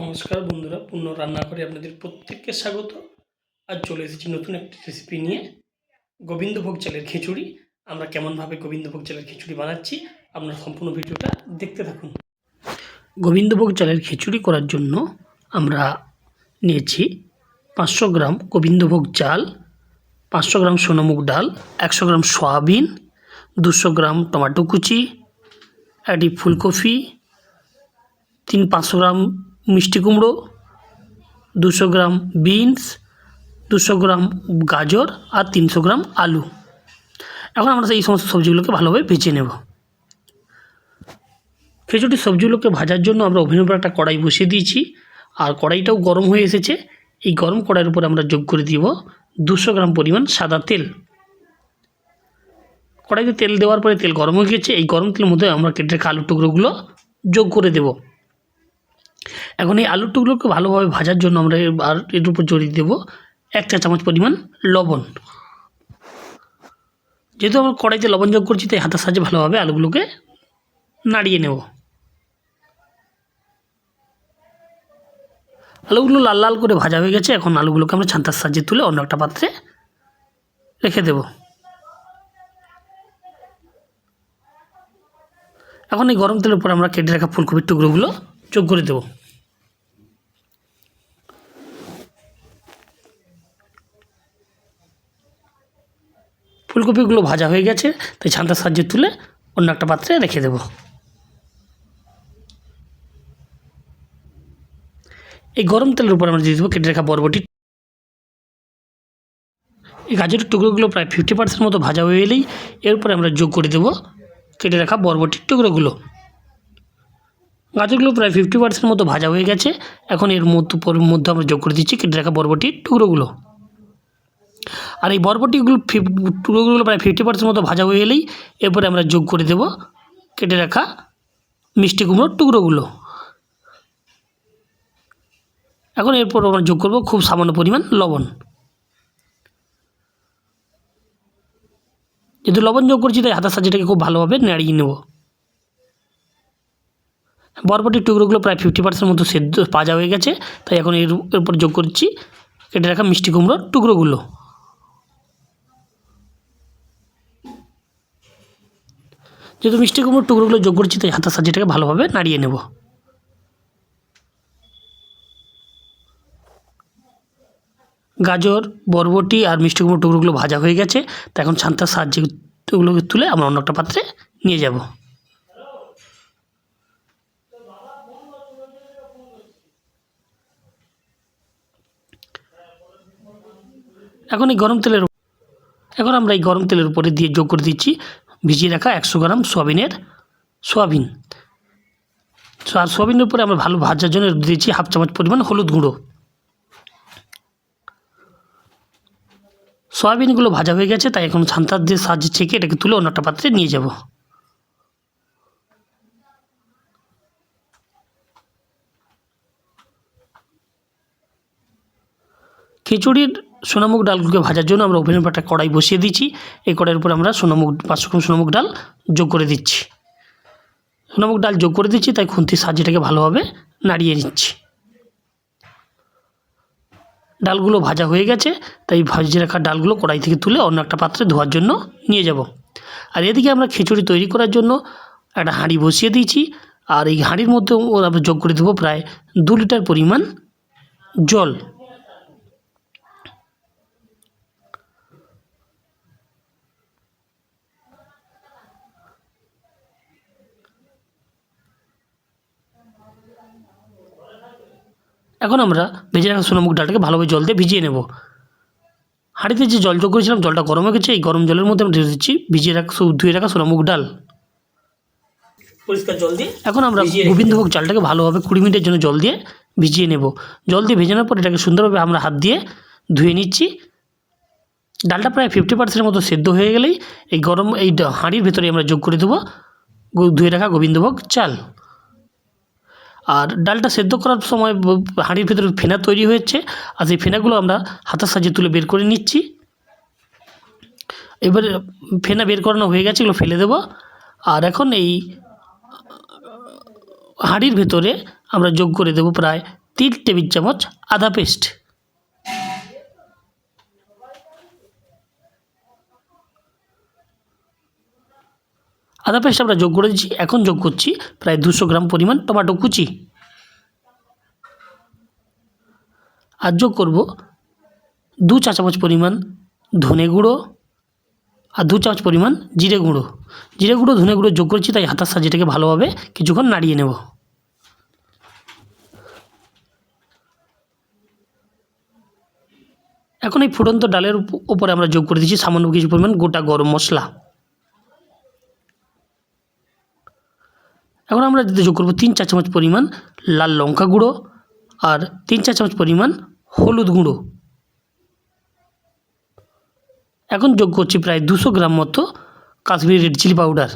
নমস্কার বন্ধুরা, পূর্ণ রান্না করে আপনাদের প্রত্যেককে স্বাগত। আর চলে এসেছি নতুন একটি রেসিপি নিয়ে। গোবিন্দভোগ চালের খিচুড়ি। আমরা কেমনভাবে গোবিন্দভোগ চালের খিচুড়ি বানাচ্ছি, আপনারা সম্পূর্ণ ভিডিওটা দেখতে থাকুন। গোবিন্দভোগ চালের খিচুড়ি করার জন্য আমরা নিয়েছি পাঁচশো গ্রাম গোবিন্দভোগ চাল, পাঁচশো গ্রাম সোনামুগ ডাল, একশো গ্রাম সয়াবিন, দুশো গ্রাম টমেটো কুচি একটি ফুলকপি, তিন পাঁচশো গ্রাম মিষ্টি কুমড়ো, দুশো গ্রাম বিনস, দুশো গ্রাম গাজর আর তিনশো গ্রাম আলু। এখন আমরা এই সমস্ত সবজিগুলোকে ভালোভাবে ভেজে নেব। খিচুড়ির সবজিগুলোকে ভাজার জন্য আমরা ওভেনের একটা কড়াই বসিয়ে দিয়েছি। আর কড়াইটাও গরম হয়ে এসেছে। এই গরম কড়াইয়ের উপর আমরা যোগ করে দিব দুশো গ্রাম পরিমাণ সাদা তেল। কড়াইতে তেল দেওয়ার পরে তেল গরম হয়ে গেছে। এই গরম তেলের মধ্যে আমরা কেটে রাখা আলুর টুকরোগুলো যোগ করে দেবো। এখন এই আলুর টুকরোকে ভালোভাবে ভাজার জন্য আমরা আর এর উপর জড়িয়ে দেবো এক চা চামচ পরিমাণ লবণ। যেহেতু আমরা কড়াইতে লবণ যোগ করছি, তাই হাতের সাহায্যে ভালোভাবে আলুগুলোকে নাড়িয়ে নেব। আলুগুলো লাল লাল করে ভাজা হয়ে গেছে, এখন আলুগুলোকে আমরা ছান্তার সাহায্যে তুলে অন্য একটা পাত্রে রেখে দেব। এখন এই গরম তেলের উপর আমরা কেটে রাখা ফুলকপির টুকরোগুলো যোগ করে দেবো। ফুলকপিগুলো ভাজা হয়ে গেছে, তাই ছান্তার সাহায্যে তুলে অন্য একটা পাত্রে রেখে দেব। এই গরম তেলের উপর আমরা দিয়ে দেবো কেটে রাখা বরবটি। এই গাজরের টুকরোগুলো প্রায় ফিফটি পার্সেন্ট মতো ভাজা হয়ে এলেই এরপরে আমরা যোগ করে দেবো কেটে রাখা বরবটির টুকরোগুলো। গাজরগুলো প্রায় ফিফটি পার্সেন্ট মতো ভাজা হয়ে গেছে। এখন এর মধ্যে আমরা যোগ করে দিচ্ছি কেটে রাখা বরবটির টুকরোগুলো। আর এই বরবটিগুলো ফিফ- টুকরোগুলো প্রায় ফিফটি পার্সেন্ট মতো ভাজা হয়ে গেলেই এরপরে আমরা যোগ করে দেব কেটে রাখা মিষ্টি কুমড়োর টুকরোগুলো। এখন এরপর আমরা যোগ করব খুব সামান্য পরিমাণ লবণ। যেহেতু লবণ যোগ করছি তাই হাতের সাহায্যটাকে খুব ভালোভাবে নাড়িয়ে নেব। বরবটির টুকরোগুলো প্রায় ফিফটি পার্সেন্ট মতো সেদ্ধ, ভাজা হয়ে গেছে। তাই এখন এর উপর যোগ করছি। কেটে রাখা মিষ্টি কুমড়োর টুকরোগুলো। যেহেতু মিষ্টি কুমড়োর টুকরোগুলো যোগ করছি, তাই হাতের সাহায্যটাকে ভালোভাবে নাড়িয়ে নেব। গাজর, বরবটি আর মিষ্টি কুমড়োর টুকরোগুলো ভাজা হয়ে গেছে। তা এখন ছান্তার সাহায্যে ওগুলোকে তুলে আমরা অন্য একটা পাত্রে নিয়ে যাব। এখন এই গরম তেলের এখন আমরা এই গরম তেলের উপরে দিয়ে যোগ করে দিচ্ছি। ভিজিয়ে রাখা একশো গ্রাম সোয়াবিনের সোয়াবিন। আর সোয়াবিনের উপরে আমরা ভালো ভাজার জন্য দিয়েছি হাফ চামচ পরিমাণ হলুদ গুঁড়ো। সয়াবিনগুলো ভাজা হয়ে গেছে, তাই এখন ছান্তার দিয়ে সাহায্যে ছেঁকে এটাকে তুলে অন্য একটা পাত্রে নিয়ে যাব। খিচুড়ির সোনামুগ ডালগুলোকে ভাজার জন্য আমরা ওভেনের একটা কড়াই বসিয়ে দিচ্ছি। এই কড়াইয়ের উপর আমরা সোনামুগ পাঁচশো গ্রাম সোনামুগ ডাল যোগ করে দিচ্ছি। সোনামুগ ডাল যোগ করে দিচ্ছি, তাই খুন্তির সাহায্যটাকে ভালোভাবে নাড়িয়ে নিচ্ছি। ডালগুলো ভাজা হয়ে গেছে, তাই ভাজিয়ে রাখা ডালগুলো কড়াই থেকে তুলে অন্য একটা পাত্রে ধোয়ার জন্য নিয়ে যাব। আর এদিকে আমরা খিচুড়ি তৈরি করার জন্য একটা হাঁড়ি বসিয়ে দিয়েছি, আর এই হাঁড়ির মধ্যে আমরা যোগ করে দেবো প্রায় দু লিটার পরিমাণ জল। এখন আমরা ভেজে রাখা সোনামুখ ডালটাকে ভালোভাবে জল দিয়ে ভিজিয়ে নেব। হাঁড়িতে যে জল যোগ করেছিলাম জলটা গরম হয়ে গেছে এই গরম জলের মধ্যে আমরা দিয়ে দিচ্ছি ভিজিয়ে রাখা ধুয়ে রাখা সোনামুখ ডাল। পরিষ্কার জল দিয়ে এখন আমরা গোবিন্দভোগ চালটাকে ভালোভাবে কুড়ি মিনিটের জন্য জল দিয়ে ভিজিয়ে নেব। জল দিয়ে ভেজানোর পর এটাকে সুন্দরভাবে আমরা হাত দিয়ে ধুয়ে নিচ্ছি। ডালটা প্রায় ফিফটি পার্সেন্টের মতো সেদ্ধ হয়ে গেলেই এই গরম এই হাঁড়ির ভেতরে আমরা যোগ করে দেবো। ধুয়ে রাখা গোবিন্দভোগ চাল। আর ডালটা সেদ্ধ করার সময় হাঁড়ির ভেতরে ফেনা তৈরি হয়েছে আর সেই ফেনাগুলো আমরা হাতের সাহায্যে তুলে বের করে নিচ্ছি। এবারে ফেনা বের করানো হয়ে গেছে, এগুলো ফেলে দেব। আর এখন এই, হাঁড়ির ভেতরে আমরা যোগ করে দেব প্রায় তিন টেবিল চামচ আদা পেস্ট। আদা পেস্ট আমরা যোগ করে দিচ্ছি, এখন যোগ করছি, প্রায় দুশো গ্রাম পরিমাণ টমেটো কুচি। আর যোগ করব দু চা চামচ পরিমাণ ধনে গুঁড়ো আর দু চামচ পরিমাণ জিরে গুঁড়ো। জিরে গুঁড়ো, ধনে গুঁড়ো যোগ করছি, তাই হাতার সাজিটাকে ভালোভাবে কিছুক্ষণ নাড়িয়ে নেব। এখন এই ফুটন্ত ডালের উপ- উপরে আমরা যোগ করে দিচ্ছি সামান্য কিছু পরিমাণ গোটা গরম মশলা। এখন আমরা দিতে যোগ করব তিন চা চামচ পরিমাণ লাল লঙ্কা গুঁড়ো আর তিন চা চামচ পরিমাণ হলুদ গুঁড়ো। এখন যোগ করছি প্রায় দুশো গ্রাম মতো কাশ্মীরি রেড চিলি পাউডার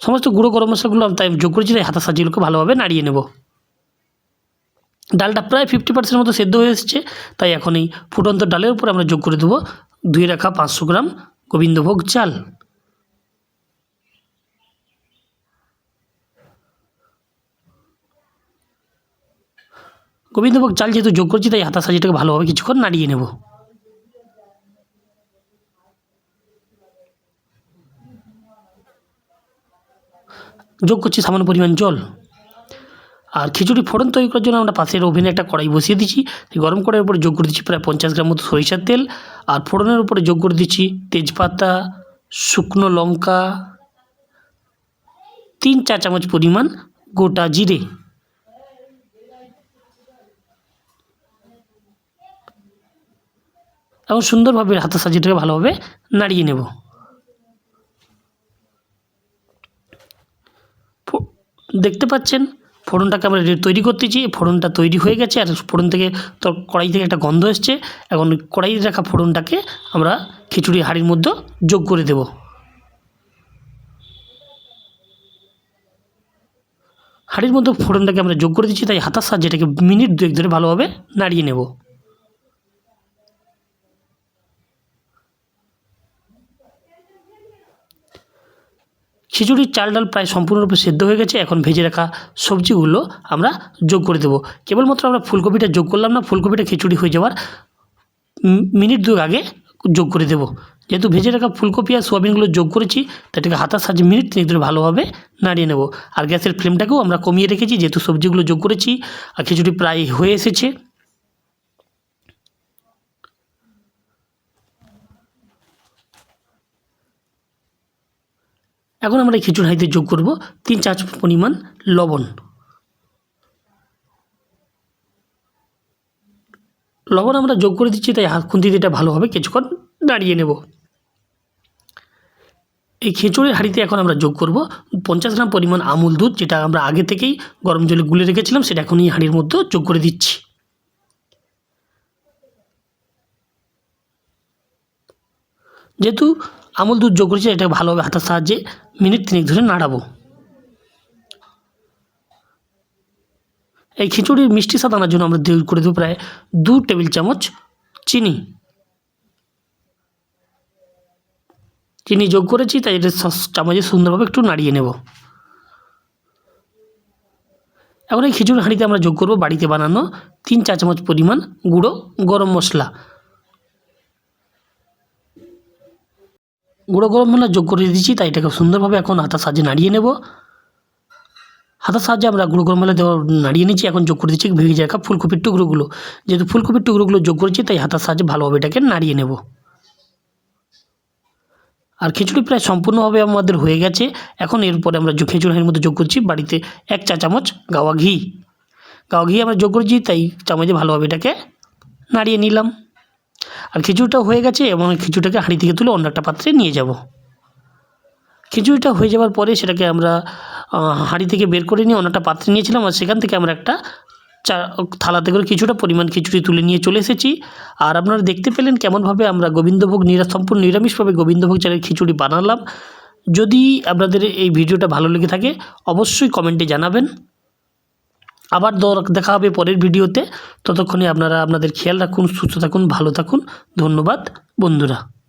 সমস্ত গুঁড়ো গরম মশলাগুলো আমি তাই যোগ করেছি হাতা সাজিগুলোকে ভালোভাবে নাড়িয়ে নেব। ডালটা প্রায় ফিফটি পার্সেন্ট মতো সেদ্ধ হয়ে এসেছে, তাই এখন এই ফুটন্ত ডালের উপর আমরা যোগ করে দেবো ধুয়ে রাখা পাঁচশো গ্রাম গোবিন্দভোগ চাল। গোবিন্দভোগ চাল যেহেতু যোগ করছি, তাই হাতা সাজিটাকে ভালোভাবে কিছুক্ষণ নাড়িয়ে নেব। যোগ করছি সামান্য পরিমাণ জল। আর খিচুড়ি ফোড়ন তৈরি করার জন্য আমরা পাশের ওভেনে একটা কড়াই বসিয়ে দিচ্ছি। গরম কড়াইয়ের উপরে যোগ করে দিচ্ছি প্রায় পঞ্চাশ গ্রাম মতো সরিষার তেল। আর ফোড়নের উপরে যোগ করে দিচ্ছি তেজপাতা, শুকনো লঙ্কা, তিন চা চামচ পরিমাণ গোটা জিরে। এবং সুন্দরভাবে হাতা সাজিটাকে ভালোভাবে নাড়িয়ে নেব। দেখতে পাচ্ছেন? ফোড়নটাকে আমরা তৈরি করতেছি। ফোড়নটা তৈরি হয়ে গেছে আর ফোড়ন থেকে তো কড়াই থেকে একটা গন্ধ এসছে। এখন কড়াই রাখা ফোড়নটাকে আমরা খিচুড়ি হাঁড়ির মধ্যে যোগ করে দেব। হাঁড়ির মধ্যে ফোড়নটাকে আমরা যোগ করে দিচ্ছি, তাই হাতার সাহায্যে এটাকে মিনিট দুয়েক ধরে ভালোভাবে নাড়িয়ে নেব। খিচুড়ির চাল ডাল প্রায় সম্পূর্ণরূপে সেদ্ধ হয়ে গেছে। এখন ভেজে রাখা সবজিগুলো আমরা যোগ করে দেবো। কেবলমাত্র আমরা ফুলকপিটা যোগ করলাম না, ফুলকপিটা খিচুড়ি হয়ে যাওয়ার মিনিট দুয়েক আগে যোগ করে দেবো। যেহেতু ভেজে রাখা ফুলকপি আর সোয়াবিনগুলো যোগ করেছি তাটাকে হাতার সাহায্যে মিনিট তিনেক ধরে ভালোভাবে নাড়িয়ে নেব। আর গ্যাসের ফ্লেমটাকেও আমরা কমিয়ে রেখেছি, যেহেতু সবজিগুলো যোগ করেছি, আর খিচুড়ি প্রায় হয়ে এসেছে। এখন আমরা এই খিচুড়ি হাঁড়িতে যোগ করব তিন চা চামচ পরিমাণ লবণ। লবণ আমরা যোগ করে দিচ্ছি, তাই হাত খুন্তি দিয়ে এটা ভালোভাবে কিছুক্ষণ দাঁড়িয়ে নেব। এই খিচুড়ির হাঁড়িতে এখন আমরা যোগ করব পঞ্চাশ গ্রাম পরিমাণ আমুল দুধ, যেটা আমরা আগে থেকেই গরম জলে গুলে রেখেছিলাম, সেটা এখন এই হাঁড়ির মধ্যে যোগ করে দিচ্ছি। যেহেতু আমুল দুধ যোগ করেছি এটা ভালোভাবে হাতের সাহায্যে মিনিট তিনেক ধরে নাড়াবো। এই খিচুড়ির মিষ্টি স্বাদ আনার জন্য আমরা দিয়ে করে দেবো প্রায় দু টেবিল চামচ চিনি। চিনি যোগ করেছি, তাই এটা চামচে সুন্দরভাবে একটু নাড়িয়ে নেব। এখন এই খিচুড়ি হাঁড়িতে আমরা যোগ করব বাড়িতে বানানো তিন চা চামচ পরিমাণ গুঁড়ো গরম মশলা। গুঁড়ো গরম মশলা যোগ করে দিচ্ছি তাই এটাকে সুন্দরভাবে এখন হাতার সাহায্যে নাড়িয়ে নেব। হাতার সাহায্যে আমরা গুঁড়ো গরম মশলা দেওয়া নাড়িয়ে নিচ্ছি এখন যোগ করে দিচ্ছি ভেজে রাখা ফুলকপির টুকরোগুলো। যেহেতু ফুলকপির টুকরোগুলো যোগ করেছি, তাই হাতার সাহায্যে ভালোভাবে এটাকে নাড়িয়ে নেব। আর খিচুড়ি প্রায় সম্পূর্ণভাবে আমাদের হয়ে গেছে। এখন এরপরে আমরা খিচুড়ির মধ্যে যোগ করছি, বাড়িতে এক চা চামচ গাওয়া ঘি। গাওয়া ঘি আমরা যোগ করেছি, তাই চামচে ভালোভাবে এটাকে নাড়িয়ে নিলাম। আর খিচুড়িটা হয়ে গেছে এবং খিচুড়িটাকে হাঁড়ি থেকে তুলে অন্য একটা পাত্রে নিয়ে যাব। খিচুড়িটা হয়ে যাওয়ার পরে সেটাকে আমরা হাঁড়ি থেকে বের করে নিয়ে অন্য একটা পাত্রে নিয়েছিলাম আর সেখান থেকে আমরা একটা চা, থালাতে করে কিছুটা পরিমাণ খিচুড়ি তুলে নিয়ে চলে এসেছি। আর আপনারা দেখতে পেলেন কেমনভাবে আমরা গোবিন্দভোগ নিরা সম্পূর্ণ নিরামিষভাবে গোবিন্দভোগ চালের খিচুড়ি বানালাম। যদি আপনাদের এই ভিডিওটা ভালো লেগে থাকে, অবশ্যই কমেন্টে জানাবেন। আবার দেখা হবে পরের ভিডিওতে। ততক্ষণে আপনারা আপনাদের খেয়াল রাখুন, সুস্থ থাকুন, ভালো থাকুন। ধন্যবাদ, বন্ধুরা।